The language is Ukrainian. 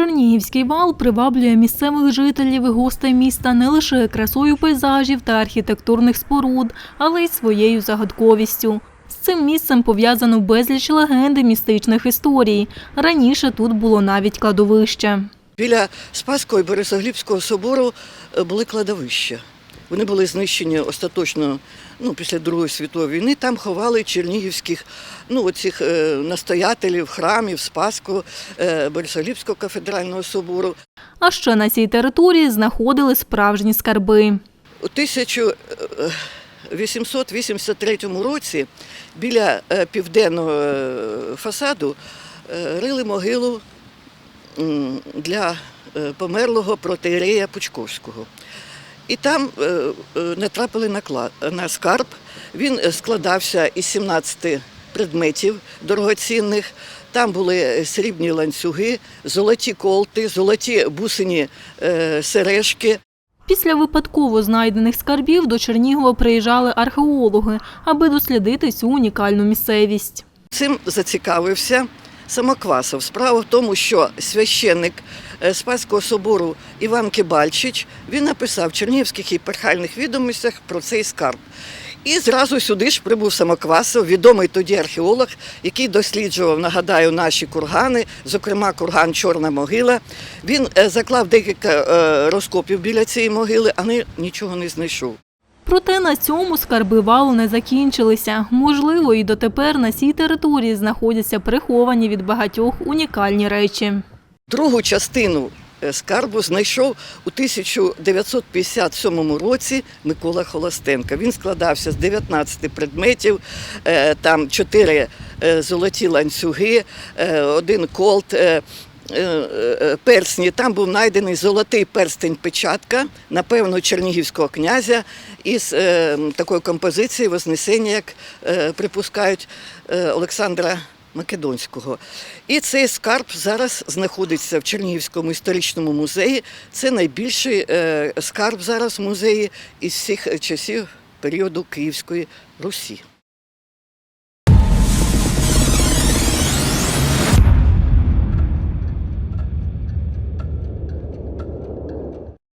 Чернігівський вал приваблює місцевих жителів і гостей міста не лише красою пейзажів та архітектурних споруд, але й своєю загадковістю. З цим місцем пов'язано безліч легенд і містичних історій. Раніше тут було навіть кладовище. Біля Спаського і Борисоглібського собору е, були кладовища. Вони були знищені остаточно ну, після Другої світової війни. Там ховали чернігівських ну, оцих, е, настоятелів, храмів Спасського, е, Борисоглібського кафедрального собору. А ще на цій території знаходили справжні скарби. У 1883 році біля е, південного е, фасаду е, рили могилу для е, померлого протеєрея Пучковського. І там е, е, натрапили на, скарб. Він е, складався із 17 предметів дорогоцінних. Там були срібні ланцюги, золоті колти, золоті бусині сережки. Після випадково знайдених скарбів до Чернігова приїжджали археологи, аби дослідити цю унікальну місцевість. Цим зацікавився Самоквасов. Справа в тому, що священник е, Спасського собору Іван Кибальчич він написав в Чернігівських єпархіальних відомостях про цей скарб. І зразу сюди ж прибув Самоквасов, відомий тоді археолог, який досліджував, нагадаю, наші кургани, зокрема курган Чорна могила. Він е, заклав декілька е, розкопів біля цієї могили, але нічого не знайшов. Проте на цьому скарби валу не закінчилися. Можливо, і дотепер на цій території знаходяться приховані від багатьох унікальні речі. Другу частину е, скарбу знайшов у 1957 році Микола Холостенко. Він складався з 19 предметів, е, там 4 золоті ланцюги, е, один колт. Е, е, Персні, там був знайдений золотий перстень печатка, напевно, чернігівського князя, із е, такою композицією Вознесення, як припускають Олександра Македонського. І цей скарб зараз знаходиться в Чернігівському історичному музеї. Це найбільший скарб зараз в музеї із всіх часів періоду Київської Русі.